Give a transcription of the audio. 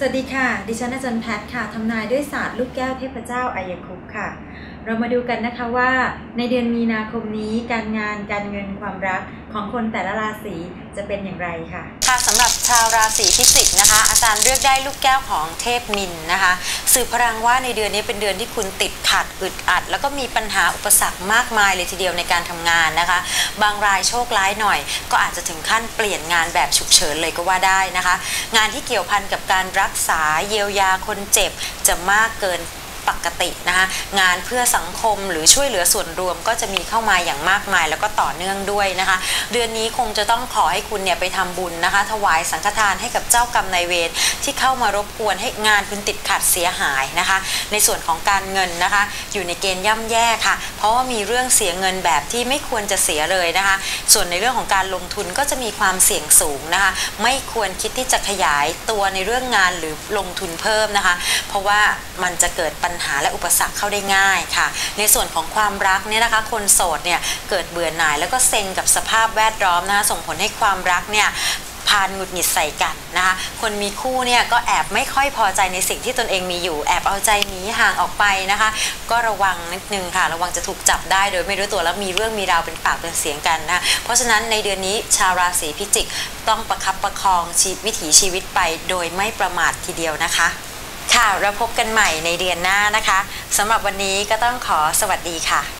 สวัสดีค่ะ ดิฉันอาจารย์แพทย์ค่ะ ทำนายด้วยศาสตร์ลูกแก้วเทพเจ้าอายคุปต์ค่ะ เรามาดูกันนะคะว่า ในเดือนมีนาคมนี้การงานการเงินความรักของคนแต่ละราศีจะเป็นอย่างไรค่ะค่ะสำหรับชาวราศีพิจิกนะคะ อาจารย์เลือกได้ลูกแก้วของเทพมินนะคะสื่อพลังว่าในเดือนนี้เป็นเดือนที่คุณติดขัดอึดอัด แล้วก็มีปัญหาอุปสรรคมากมายเลยทีเดียวในการทำงานนะคะ บางรายโชคร้ายหน่อย ก็อาจจะถึงขั้นเปลี่ยนงานแบบฉุกเฉินเลยก็ว่าได้นะคะ งานที่เกี่ยวพันกับการรักษาเยียวยาคนเจ็บจะมากเกิน ปกตินะคะงานเพื่อสังคมหรือช่วยเหลือส่วนรวมก็จะมีเข้ามาอย่างมากมาย แล้วก็ต่อเนื่องด้วยนะคะ เดือนนี้คงจะต้องขอให้คุณเนี่ยไปทำบุญนะคะ ถวายสังฆทานให้กับเจ้ากรรมนายเวรที่เข้ามารบกวนให้งานคุณติดขัดเสียหายนะคะ ในส่วนของการเงินนะคะ อยู่ในเกณฑ์ย่ำแย่ค่ะ เพราะว่ามีเรื่องเสียเงินแบบที่ไม่ควรจะเสียเลยนะคะ ส่วนในเรื่องของการลงทุนก็จะมีความเสี่ยงสูงนะคะ ไม่ควรคิดที่จะขยายตัวในเรื่องงานหรือลงทุนเพิ่มนะคะ เพราะว่ามันจะเกิดปัญหาและอุปสรรคเข้าได้ง่ายค่ะ ในส่วนของความรักเนี่ยนะคะคนโสดเนี่ยเกิดเบื่อหน่ายแล้วก็เซ็งกับสภาพแวดล้อมนะคะส่งผลให้ความรักเนี่ยพานหงุดหงิดใส่กันนะคะ คนมีคู่เนี่ยก็แอบไม่ค่อยพอใจในสิ่งที่ตนเองมีอยู่ แอบเอาใจหนีห่างออกไปนะคะ ก็ระวังนิดนึงค่ะ ระวังจะถูกจับได้โดยไม่รู้ตัวแล้วมีเรื่องมีราวเป็นปากเป็นเสียงกันนะคะเพราะฉะนั้นในเดือนนี้ชาวราศีพิจิกต้องประคับประคองชีวิถีชีวิตไปโดยไม่ประมาททีเดียวนะคะ ค่ะเราพบกันใหม่ในเดือนหน้านะคะสำหรับวันนี้ก็ต้องขอสวัสดีค่ะ